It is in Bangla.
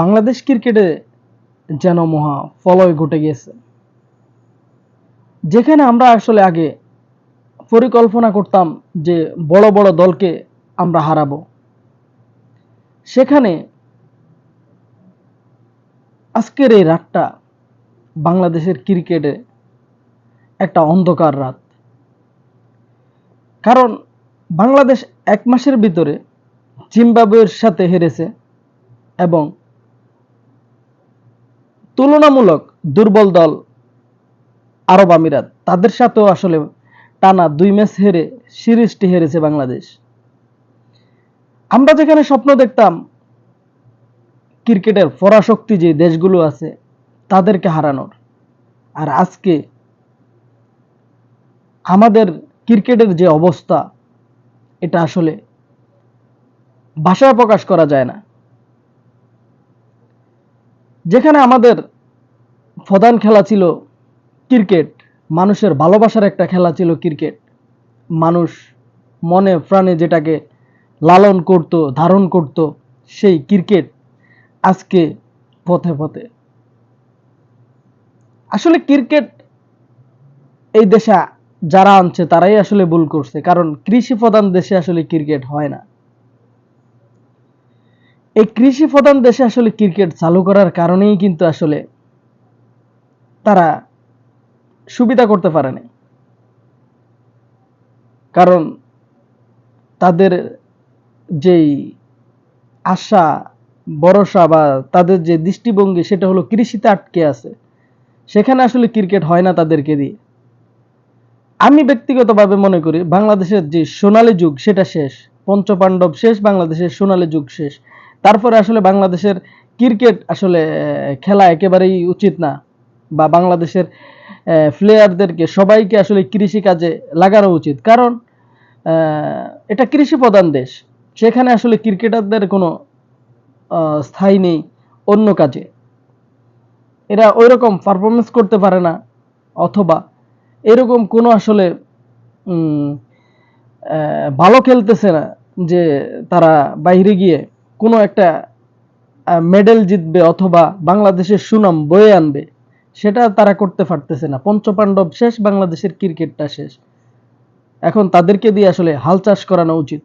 বাংলাদেশ ক্রিকেটে যেন মহা ফলয় ঘটে গিয়েছে। যেখানে আমরা আসলে আগে পরিকল্পনা করতাম যে বড় বড় দলকে আমরা হারাবো। সেখানে আজকের এই রাতটা বাংলাদেশের ক্রিকেটে একটা অন্ধকার রাত। কারণ বাংলাদেশ এক মাসের ভিতরে জিম্বাবুয়ের সাথে হেরেছে এবং তুলনামূলক দুর্বল দল আরব আমিরাত, তাদের সাথেও আসলে টানা দুই ম্যাচ হেরে সিরিজটি হেরেছে বাংলাদেশ। আমরা যেখানে স্বপ্ন দেখতাম, ক্রিকেটের পরাশক্তি যে দেশগুলো আছে, তাদেরকে হারানোর। আর আজকে আমাদের ক্রিকেটের যে অবস্থা, এটা আসলে ভাষায় প্রকাশ করা যায় না। যেখানে আমাদের প্রধান খেলা ছিল ক্রিকেট, মানুষের ভালোবাসার একটা খেলা ছিল ক্রিকেট। মানুষ মনে প্রাণে যেটাকে লালন করত, ধারণ করত, সেই ক্রিকেট আজকে পথে পথে। আসলে ক্রিকেট এই দেশে যারা আনছে তারাই আসলে ভুল করছে, কারণ কৃষি প্রধান দেশে আসলে ক্রিকেট হয় না। এই কৃষি প্রধান দেশে আসলে ক্রিকেট চালু করার কারণেই কিন্তু আসলে তারা সুবিধা করতে পারেনি কারণ তাদের যেই আশা, ভরসা বা তাদের যে দৃষ্টিভঙ্গি সেটা হলো কৃষিতে আটকে আছে। সেখানে আসলে ক্রিকেট হয় না তাদেরকে দিয়ে। আমি ব্যক্তিগতভাবে মনে করি বাংলাদেশের যে সোনালী যুগ সেটা শেষ, পঞ্চপাণ্ডব শেষ, বাংলাদেশের সোনালী যুগ শেষ। তারপরে আসলে বাংলাদেশের ক্রিকেট আসলে খেলা একেবারেই উচিত না। বা বাংলাদেশের প্লেয়ারদেরকে সবাইকে আসলে কৃষি কাজে লাগানো উচিত। কারণ এটা কৃষি প্রধান দেশ। সেখানে আসলে ক্রিকেটারদের কোনো স্থায়ী নেই অন্য কাজে। এরা ওই রকম পারফরমেন্স করতে পারে না, অথবা এরকম কোনো আসলে ভালো খেলতেছে না যে তারা বাইরে গিয়ে কোনো একটা মেডেল জিতবে অথবা বাংলাদেশের সুনাম বয়ে আনবে, সেটা তারা করতে পারতেছে না। পঞ্চপাণ্ডব শেষ, বাংলাদেশের ক্রিকেটটা শেষ। এখন তাদেরকে দিয়ে আসলে হাল চাষ করানো উচিত।